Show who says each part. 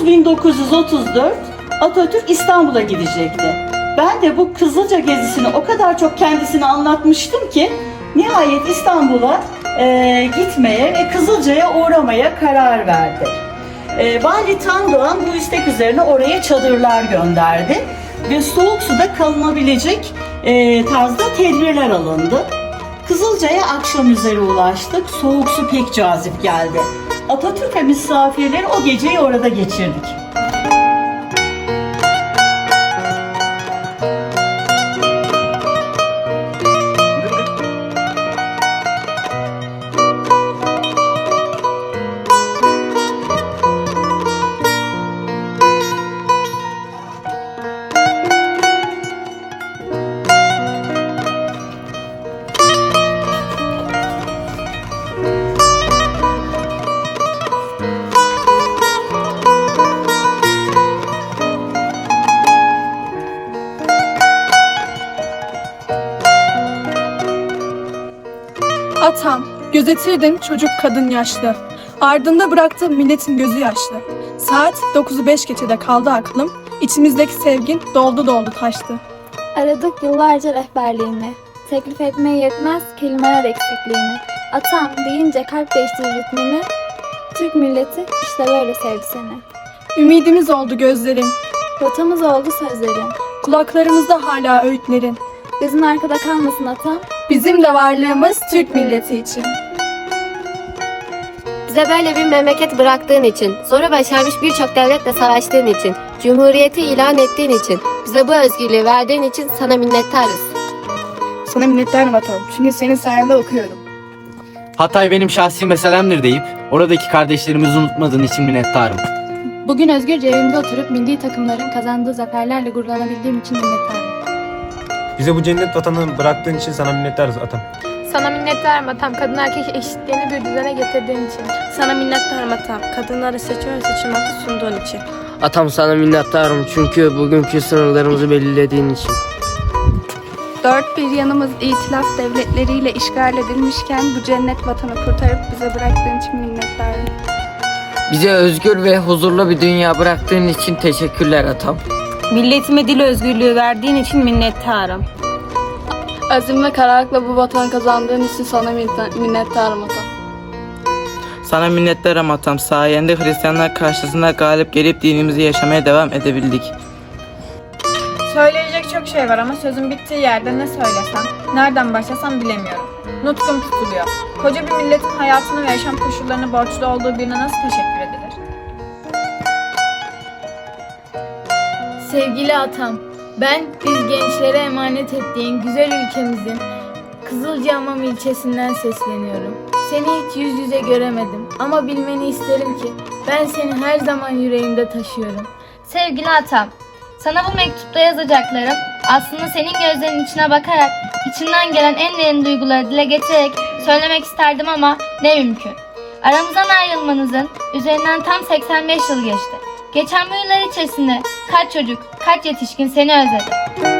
Speaker 1: 1934 Atatürk İstanbul'a gidecekti. Ben de bu Kızılca gezisini o kadar çok kendisine anlatmıştım ki nihayet İstanbul'a e, gitmeye ve Kızılca'ya uğramaya karar verdi. E, Vali Tandoğan bu istek üzerine oraya çadırlar gönderdi ve soğuk suda kalınabilecek e, tarzda tedbirler alındı. Kızılca'ya akşam üzeri ulaştık. Soğuk su pek cazip geldi. Atatürk ve misafirleri o geceyi orada geçirdik.
Speaker 2: Atam, gözetirdin çocuk kadın yaşlı. Ardında bıraktım milletin gözü yaşlı. Saat 9'u 5 geçede kaldı aklım. İçimizdeki sevgin doldu doldu taştı.
Speaker 3: Aradık yıllarca rehberliğini. Teklif etmeye yetmez kelimeler eksikliğini. Atam deyince kalp değiştirir ritmini. Türk milleti işte böyle sevdi seni.
Speaker 2: Ümidimiz oldu gözlerin.
Speaker 3: Rotamız oldu sözlerin.
Speaker 2: Kulaklarımızda hala öğütlerin.
Speaker 3: Gözün arkada kalmasın atam.
Speaker 2: Bizim de varlığımız Türk milleti için.
Speaker 4: Bize böyle bir memleket bıraktığın için, sonra başarmış birçok devletle savaştığın için, cumhuriyeti ilan ettiğin için, bize bu özgürlüğü verdiğin için sana minnettarız.
Speaker 2: Sana minnettarım atam. Çünkü senin sayende okuyorum.
Speaker 5: Hatay benim şahsi meselemdir deyip oradaki kardeşlerimizi unutmadığın için minnettarım.
Speaker 3: Bugün özgürce evimde oturup milli takımların kazandığı zaferlerle gururlanabildiğim için minnettarım.
Speaker 6: Bize bu cennet vatanı bıraktığın için sana minnettarız atam.
Speaker 7: Sana minnettarım atam kadın erkek eşitliğini bir düzene getirdiğin için. Sana minnettarım atam kadınları seçiyor seçim hakkı sunduğun için.
Speaker 8: Atam sana minnettarım çünkü bugünkü sınırlarımızı belirlediğin için.
Speaker 2: Dört bir yanımız itilaf devletleriyle işgal edilmişken bu cennet vatanı kurtarıp bize bıraktığın için minnettarım.
Speaker 8: Bize özgür ve huzurlu bir dünya bıraktığın için teşekkürler atam.
Speaker 9: Milletime dil özgürlüğü verdiğin için minnettarım.
Speaker 2: Azim ve kararlılıkla bu vatanı kazandığın için sana minnettarım atam.
Speaker 10: Sana minnettarım atam. Sayende Hristiyanlar karşısında galip gelip dinimizi yaşamaya devam edebildik.
Speaker 7: Söyleyecek çok şey var ama sözün bittiği yerde ne söylesem, nereden başlasam bilemiyorum. Nutkum tutuluyor. Koca bir milletin hayatını ve yaşam koşullarını borçlu olduğu birine nasıl teşekkür edilir?
Speaker 11: Sevgili atam, ben biz gençlere emanet ettiğin güzel ülkemizin Kızılcahamam ilçesinden sesleniyorum. Seni hiç yüz yüze göremedim ama bilmeni isterim ki ben seni her zaman yüreğimde taşıyorum.
Speaker 12: Sevgili atam, sana bu mektupta yazacaklarım aslında senin gözlerinin içine bakarak içinden gelen en derin duyguları dile getirerek söylemek isterdim ama ne mümkün. Aramızdan ayrılmanızın üzerinden tam 85 yıl geçti. Geçen bu yıllar içerisinde kaç çocuk, kaç yetişkin seni özledi.